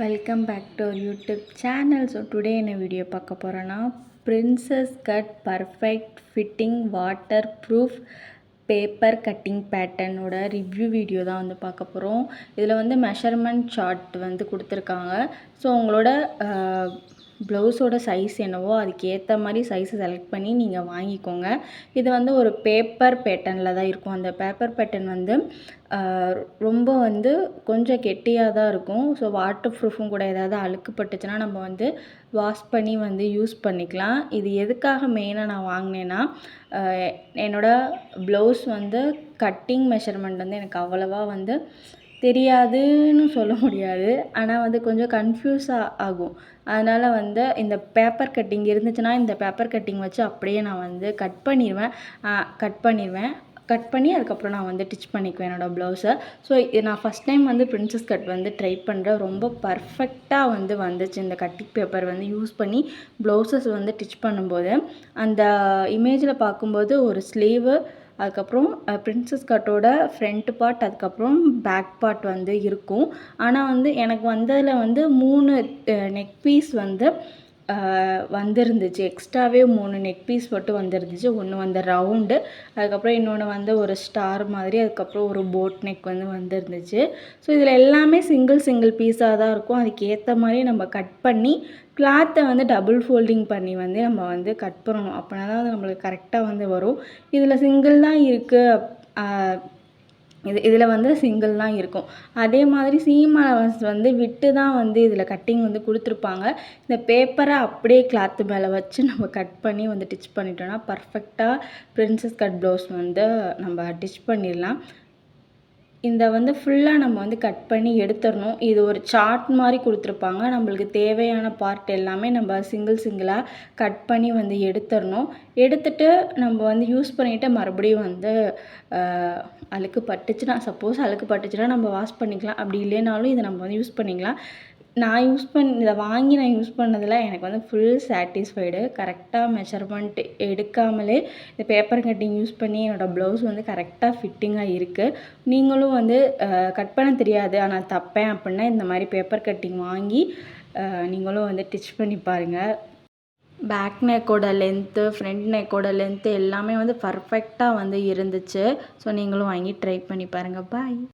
Welcome back to YouTube channel so today என்ன video பார்க்க போகிறோன்னா princess cut perfect fitting waterproof paper cutting பேட்டர்னோட review video தான் வந்து பார்க்க போகிறோம் இதில் வந்து மெஷர்மெண்ட் சார்ட் வந்து கொடுத்துருக்காங்க. ஸோ உங்களோட ப்ளவுஸோட சைஸ் என்னவோ அதுக்கேற்ற மாதிரி சைஸை செலக்ட் பண்ணி நீங்கள் வாங்கிக்கோங்க. இது வந்து ஒரு பேப்பர் பேட்டர்னில் தான் இருக்கும். அந்த பேப்பர் பேட்டர்ன் வந்து ரொம்ப வந்து கொஞ்சம் கெட்டியாக தான் இருக்கும். ஸோ வாட்டர் ப்ரூஃபும் கூட ஏதாவது அழுக்கு பட்டுச்சுன்னா நம்ம வந்து வாஷ் பண்ணி வந்து யூஸ் பண்ணிக்கலாம். இது எதுக்காக மெயினாக நான் வாங்கினேன்னா என்னோடய ப்ளவுஸ் வந்து கட்டிங் மெஷர்மெண்ட் வந்து எனக்கு அவ்வளோவா வந்து தெரியாதுன்னு சொல்ல முடியாது. ஆனால் வந்து கொஞ்சம் கன்ஃப்யூஸாக ஆகும். அதனால் வந்து இந்த பேப்பர் கட்டிங் இருந்துச்சுன்னா இந்த பேப்பர் கட்டிங் வச்சு அப்படியே நான் வந்து கட் பண்ணிடுவேன் கட் பண்ணிடுவேன் கட் பண்ணி அதுக்கப்புறம் நான் வந்து டிச் பண்ணிக்குவேன் என்னோடய ப்ளவுஸை ஸோ இது நான் ஃபஸ்ட் டைம் வந்து பிரின்சஸ் கட் வந்து ட்ரை பண்ணுறேன் ரொம்ப பர்ஃபெக்டாக வந்து வந்துச்சு. இந்த கட்டிங் பேப்பர் வந்து யூஸ் பண்ணி ப்ளவுசஸ் வந்து டிச் பண்ணும்போது. அந்த இமேஜில் பார்க்கும்போது ஒரு ஸ்லீவு அதுக்கப்புறம் பிரின்சஸ் கட்டோட ஃப்ரண்ட் பார்ட் அதுக்கப்புறம் பேக் பார்ட் வந்து இருக்கும். ஆனால் வந்து எனக்கு வந்ததில் வந்து மூணு நெக் பீஸ் வந்து வந்திருந்துச்சு. எக்ஸ்ட்ராவே மூணு நெக் பீஸ் மட்டும் வந்துருந்துச்சு. ஒன்று வந்து ரவுண்டு அதுக்கப்புறம் இன்னொன்று வந்து ஒரு ஸ்டார் மாதிரி அதுக்கப்புறம் ஒரு போட் நெக் வந்து வந்துருந்துச்சு. ஸோ இதில் எல்லாமே சிங்கிள் சிங்கிள் பீஸாக தான் இருக்கும். அதுக்கேற்ற மாதிரி நம்ம கட் பண்ணி கிளாத்தை வந்து டபுள் ஃபோல்டிங் பண்ணி வந்து நம்ம வந்து கட் பண்ணணும். அப்படின்னா தான் நம்மளுக்கு கரெக்டாக வந்து வரும். இதில் சிங்கிள் தான் இருக்குது இது இதில் வந்து சிங்கிள் தான் இருக்கும். அதே மாதிரி சீமா வந்து விட்டு தான் வந்து இதில் கட்டிங் வந்து கொடுத்துருப்பாங்க. இந்த பேப்பரை அப்படியே கிளாத்து மேலே வச்சு நம்ம கட் பண்ணி வந்து டிச் பண்ணிட்டோம்னா பர்ஃபெக்டாக ப்ரின்சஸ் கட் ப்ளவுஸ் வந்து நம்ம டிச் பண்ணிடலாம். இந்த வந்து ஃபுல்லாக நம்ம வந்து கட் பண்ணி எடுத்துடணும். இது ஒரு சார்ட் மாதிரி கொடுத்துருப்பாங்க. நம்மளுக்கு தேவையான பார்ட் எல்லாமே நம்ம சிங்கிள் சிங்கிளாக கட் பண்ணி வந்து எடுத்துடணும். எடுத்துட்டு நம்ம வந்து யூஸ் பண்ணிவிட்டு மறுபடியும் வந்து அழுக்கு பட்டுச்சுன்னா சப்போஸ் அழுக்கு பட்டுச்சுன்னா நம்ம வாஷ் பண்ணிக்கலாம். அப்படி இல்லைனாலும் இதை நம்ம வந்து யூஸ் பண்ணிக்கலாம். நான் யூஸ் பண்ண இதை வாங்கி நான் யூஸ் பண்ணதில் எனக்கு வந்து ஃபுல் சாட்டிஸ்ஃபைடு கரெக்டாக மெஷர்மெண்ட் எடுக்காமலே இந்த பேப்பர் கட்டிங் யூஸ் பண்ணி என்னோடய ப்ளவுஸ் வந்து கரெக்டாக ஃபிட்டிங்காக இருக்குது நீங்களும் வந்து கட் பண்ண தெரியாது. ஆனால் தப்பேன் அப்படின்னா இந்த மாதிரி பேப்பர் கட்டிங் வாங்கி நீங்களும் வந்து டிச் பண்ணி பாருங்கள் பேக் நெக்கோட லென்த்து ஃப்ரண்ட் நெக்கோட லென்த்து எல்லாமே வந்து பர்ஃபெக்டாக வந்து இருந்துச்சு. ஸோ நீங்களும் வாங்கி ட்ரை பண்ணி பாருங்கள் பாய்